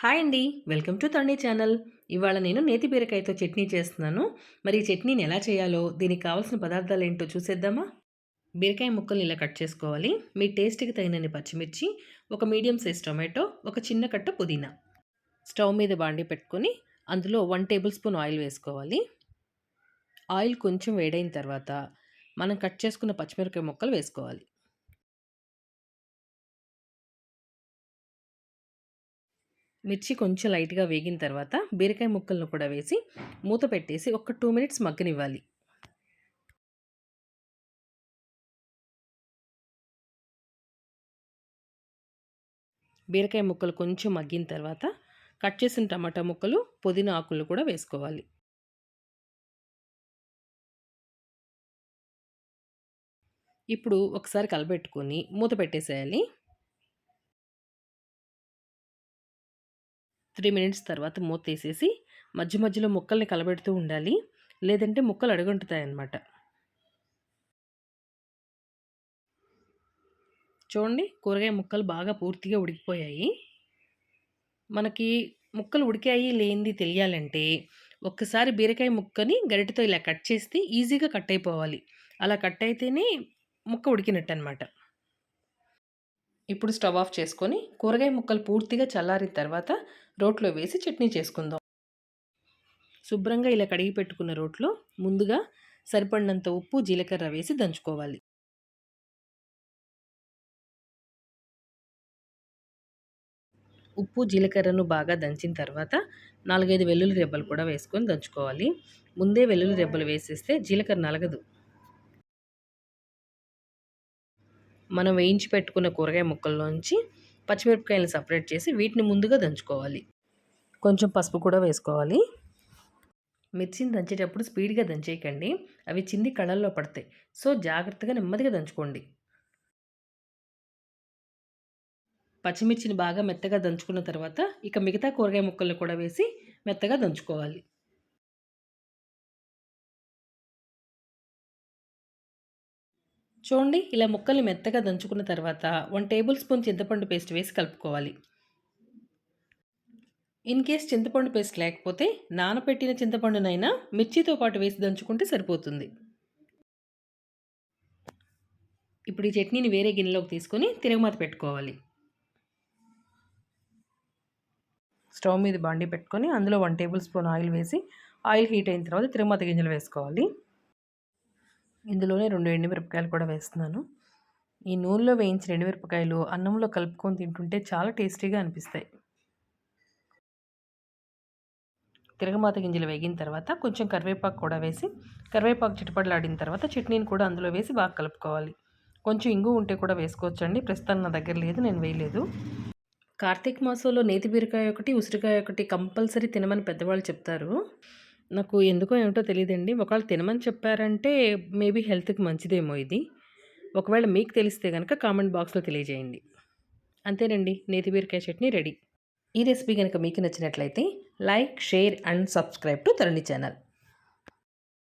Hi అండి. Welcome to Tarani channel. ఇవాళ నేను నేతి బీరకాయతో చట్నీ చేస్తున్నాను. మరి ఈ చట్నీని ఎలా చేయాలో దీనికి కావాల్సిన పదార్థాలు ఏంటో చూసేద్దామా? బీరకాయ ముక్కల్ని ఇలా కట్ చేసుకోవాలి. మీ టేస్ట్కి తగినన్ని పచ్చిమిర్చి ఒక మీడియం సైజ్ టొమాటో ఒక చిన్న కట్ట పుదీనా. స్టవ్ మీద బాండి పెట్టుకొని అందులో వన్ టేబుల్ స్పూన్ ఆయిల్ వేసుకోవాలి. ఆయిల్ కొంచెం వేడైన తర్వాత మనం కట్ చేసుకున్న పచ్చిమిరకాయ ముక్కలు వేసుకోవాలి. మిర్చి కొంచెం లైట్గా వేగిన తర్వాత బీరకాయ ముక్కలను కూడా వేసి మూత పెట్టేసి ఒక టూ మినిట్స్ మగ్గనివ్వాలి. బీరకాయ ముక్కలు కొంచెం మగ్గిన తర్వాత కట్ చేసిన టమాటా ముక్కలు పుదీనా ఆకులు కూడా వేసుకోవాలి. ఇప్పుడు ఒకసారి కలబెట్టుకొని మూత పెట్టేసేయాలి. త్రీ మినిట్స్ తర్వాత మూత తీసేసి మధ్య మధ్యలో ముక్కల్ని కలబెడుతూ ఉండాలి. లేదంటే ముక్కలు అడుగుంటుతాయి అన్నమాట చూడండి కూరగాయ ముక్కలు బాగా పూర్తిగా ఉడికిపోయాయి. మనకి ముక్కలు ఉడికాయి లేనిది తెలియాలంటే ఒక్కసారి బీరకాయ ముక్కని గరిటతో ఇలా కట్ చేస్తే ఈజీగా కట్ అయిపోవాలి. అలా కట్ అయితేనే ముక్క ఉడికినట్టు అనమాట ఇప్పుడు స్టవ్ ఆఫ్ చేసుకొని కూరగాయ ముక్కలు పూర్తిగా చల్లారిన తర్వాత రోట్లో వేసి చట్నీ చేసుకుందాం. శుభ్రంగా ఇలా కడిగి పెట్టుకున్న రోట్లో ముందుగా సరిపడినంత ఉప్పు జీలకర్ర వేసి దంచుకోవాలి. ఉప్పు జీలకర్రను బాగా దంచిన తర్వాత నాలుగైదు వెల్లుల్లి రెబ్బలు కూడా వేసుకొని దంచుకోవాలి. ముందే వెల్లుల్లి రెబ్బలు వేసేస్తే జీలకర్ర నలగదు. మనం వేయించి పెట్టుకున్న కూరగాయ ముక్కల్లోంచి పచ్చిమిరపకాయలను సపరేట్ చేసి వీటిని ముందుగా దంచుకోవాలి. కొంచెం పసుపు కూడా వేసుకోవాలి. మిర్చిని దంచేటప్పుడు స్పీడ్గా దంచేయకండి. అవి చింది కళ్ళల్లో పడతాయి. సో జాగ్రత్తగా నెమ్మదిగా దంచుకోండి. పచ్చిమిర్చిని బాగా మెత్తగా దంచుకున్న తర్వాత ఇక మిగతా కూరగాయ ముక్కలను కూడా వేసి మెత్తగా దంచుకోవాలి. చూడండి ఇలా ముక్కల్ని మెత్తగా దంచుకున్న తర్వాత వన్ టేబుల్ స్పూన్ చింతపండు పేస్ట్ వేసి కలుపుకోవాలి. ఇన్ కేస్ చింతపండు పేస్ట్ లేకపోతే నానపెట్టిన చింతపండునైనా మిర్చితో పాటు వేసి దంచుకుంటే సరిపోతుంది. ఇప్పుడు ఈ చట్నీని వేరే గిన్నెలోకి తీసుకొని తిరగమాత పెట్టుకోవాలి. స్టవ్ మీద బండి పెట్టుకొని అందులో వన్ టేబుల్ స్పూన్ ఆయిల్ వేసి ఆయిల్ హీట్ అయిన తర్వాత తిరుమత గింజలు వేసుకోవాలి. ఇందులోనే రెండు ఎండుమిరపకాయలు కూడా వేస్తున్నాను. ఈ నూనెలో వేయించిన ఎండుమిరపకాయలు అన్నంలో కలుపుకొని తింటుంటే చాలా టేస్టీగా అనిపిస్తాయి. తిరగమాత గింజలు వేగిన తర్వాత కొంచెం కరివేపాకు కూడా వేసి కరివేపాకు చిటపడలాడిన తర్వాత చట్నీని కూడా అందులో వేసి బాగా కలుపుకోవాలి. కొంచెం ఇంగు ఉంటే కూడా వేసుకోవచ్చండి. ప్రస్తుతం నా దగ్గర లేదు నేను వేయలేదు. కార్తీక మాసంలో నేతి బీరకాయ ఒకటి ఉసిరికాయ ఒకటి కంపల్సరీ తినమని పెద్దవాళ్ళు చెప్తారు. నాకు ఎందుకో ఏమిటో తెలియదండి ఒకవేళ తినమని చెప్పారంటే మేబీ హెల్త్కి మంచిదేమో ఇది. ఒకవేళ మీకు తెలిస్తే కనుక కామెంట్ బాక్స్లో తెలియజేయండి. అంతేనండి. నేతి బీరకాయ చట్నీ రెడీ. ఈ రెసిపీ కనుక మీకు నచ్చినట్లయితే like share and subscribe to Taruni channel.